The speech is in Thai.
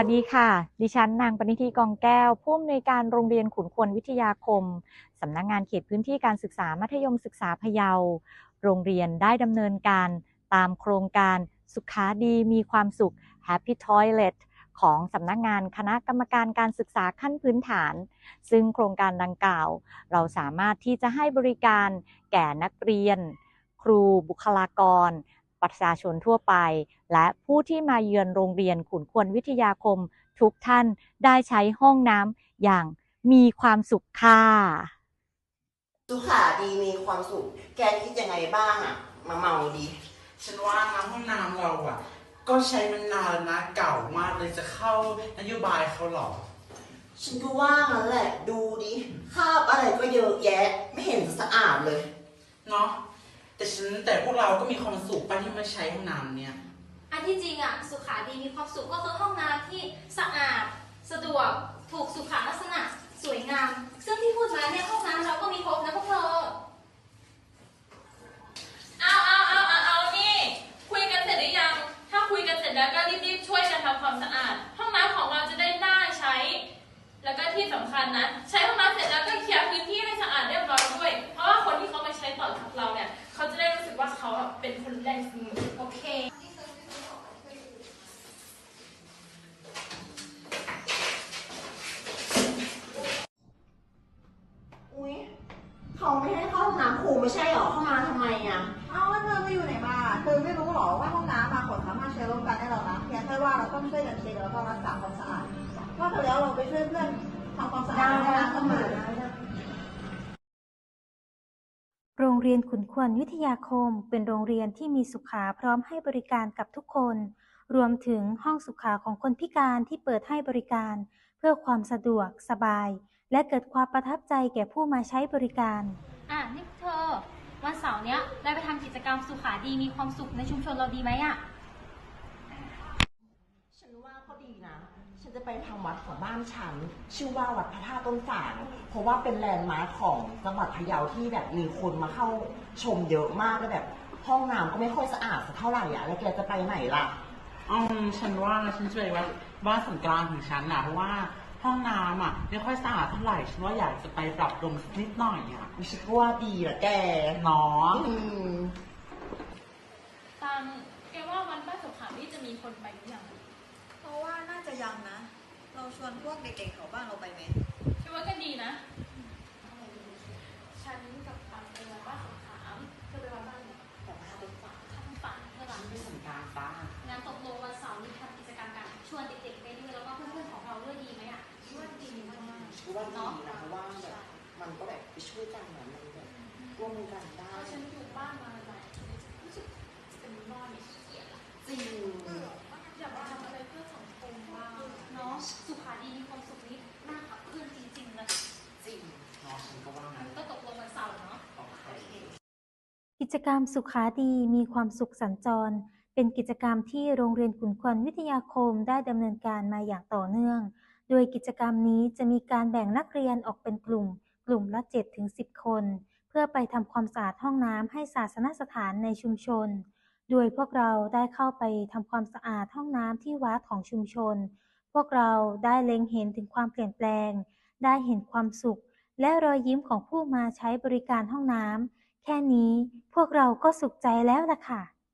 วัสดีค่ะ ดิฉันนางปณิธีกองแก้ว ผู้อำนวยการโรงเรียนขุนควรวิทยาคม สำนักงงานเขตพื้นที่การศึกษามัธยมศึกษาพะเยา โรงเรียนได้ดำเนินการตามโครงการสุขาดีมีความสุข Happy Toilet ของสำนักงานคณะกรรมการการศึกษาขั้นพื้นฐาน ซึ่งโครงการดังกล่าว เราสามารถที่จะให้บริการแก่นักเรียน ครูบุคลากร ประชาชนทั่วไป และผู้ที่มาเยือนโรงเรียนขุนควรวิทยาคม ทุกท่านได้ใช้ห้องน้ำอย่างมีความสุขค่ะสุขาดีมีความสุข แกคิดยังไงบ้างอะมาเมาดี ฉันว่าน้ำห้องน้ำเราอะก็ใช้มันนานแล้วนะเก่ามากเลยจะเข้านโยบายเขาหรอ ฉันก็ว่างั้นแหละ ดูดิคราบอะไรก็เยอะแยะ ไม่เห็นจะสะอาดเลย เนาะ แต่ฉันแต่พวกเราก็มีความสุขป้าที่มาใช้ห้องน้ำเนี่ย อันที่จริงอะสุขาดีมีความสุขก็คือห้องน้ำที่สะอาด สะดวกถูกสุขลักษณะสวยงาม ซึ่งที่พูดมาเนี่ยห้องน้ำเราก็มีครบนะพวกเธอเอาเอาเอาเอาเอานี่ คุยกันเสร็จหรือยัง ถ้าคุยกันเสร็จแล้วก็รีบๆช่วยกันทำความสะอาด ห้องน้ำของเราจะได้น่าใช้ แล้วก็ที่สำคัญนะ ใช้ห้องุณได้สมโอเคอุ๊ยเขาไม่ให้เข้าห้องน้ำครูไม่ใช่หรอเข้ามาทำไมอะเอาแล้วเธอไปอยู่ไหนมาเธอไม่รู้หรอว่าห้องน้ำบางคนสามารถใช้ร่วมกันได้หรอนะเพียงแค่ว่าเราต้องช่วยกันเช็คแล้วก็รักษาความสะอาดว่าแต่แล้วเราไปช่วยเพื่อน เรียนขุนควรวิทยาคม เป็นโรงเรียนที่มีสุขาพร้อมให้บริการกับทุกคน รวมถึงห้องสุขาของคนพิการที่เปิดให้บริการ เพื่อความสะดวกสบาย และเกิดความประทับใจแก่ผู้มาใช้บริการ อะนี่เธอ วันเสาร์เนี้ยเราไปทำกิจกรรมสุขาดีมีความสุขในชุมชนเราดีไหมอะ ฉันว่าก็ดีนะ ฉันจะไปทางวัดของบ้านฉัน ชื่อว่าวัดพระธาตุต้นฝางเพราะว่าเป็นแลนด์มาร์คของจังหวัดพะเยาที่แบบมีคนมาเข้าชมเยอะมากแล้วแบบ ห้องน้ำก็ไม่ค่อยสะอาดสักเท่าไหร่อะแล้วแกจะไปไหนล่ะ อืมฉันว่านะฉันจะไปว่าบ้านส่วนกลางของฉันนะเพราะว่าห้องน้ำอะไม่ค่อยสะอาดเท่าไหร่ฉันว่าอยากจะไปปรับปรุงสักนิดหน่อยอะฉันก็ว่าดีแหละแกเนาะอืมตังแกว่าวันบ้านสุขานี่จะมีคนไปหรือยังเพ ราะว่าน่าจะยังนะ เราชวนพวกเด็กๆแถวบ้านเราไปไหมคิดว่าก็ดีนะ ฉันกับตังไปวันบ้านสุขามเธอไปวันบ้านไหนแต่ว่าต้นฝางข้างฝันเพื่อหลังไม่ส่วนกลางป้างานตกลงวันเสาร์นี้ทำกิจกรรมกัน ชวนเด็กๆไปด้วยแล้วก็เพื่อนๆของเราด้วยดีไหมอะคิดว่าดีมากฉันว่าดีนะเพราะว่าแบบมันก็แบบไปช่วยกันเหมือนมันแบบร่วมมือกันได้เพราะฉันอยู่บ้านมาหลายรู้สึกจะเป็นนอนเนี่ยขี้เกียจละ จริง อยากมาทำอะไรเพื่อสังคมบ้าง เนาะสุขาดีมีความสุขนี้น่าขับเคลื่อนจริงๆเลย จริง เนาะฉันก็ว่างั้ มัน นก็ตกลงวันเสาร์เนาะ โอเค กิจกรรมสุขาดีมีความสุขสัญจร เป็นกิจกรรมที่โรงเรียนขุนควรวิทยาคมได้ดำเนินการมาอย่างต่อเนื่อง โดยกิจกรรมนี้จะมีการแบ่งนักเรียนออกเป็นกลุ่ม กลุ่มละ 7-10 คน เพื่อไปทำความสะอาดห้องน้ำให้ศาสนสถานในชุมชน โดยพวกเราได้เข้าไปทำความสะอาดห้องน้ำที่วัดของชุมชน พวกเราได้เล็งเห็นถึงความเปลี่ยนแปลง ได้เห็นความสุข และรอยยิ้มของผู้มาใช้บริการห้องน้ำ แค่นี้พวกเราก็สุขใจแล้วล่ะค่ะ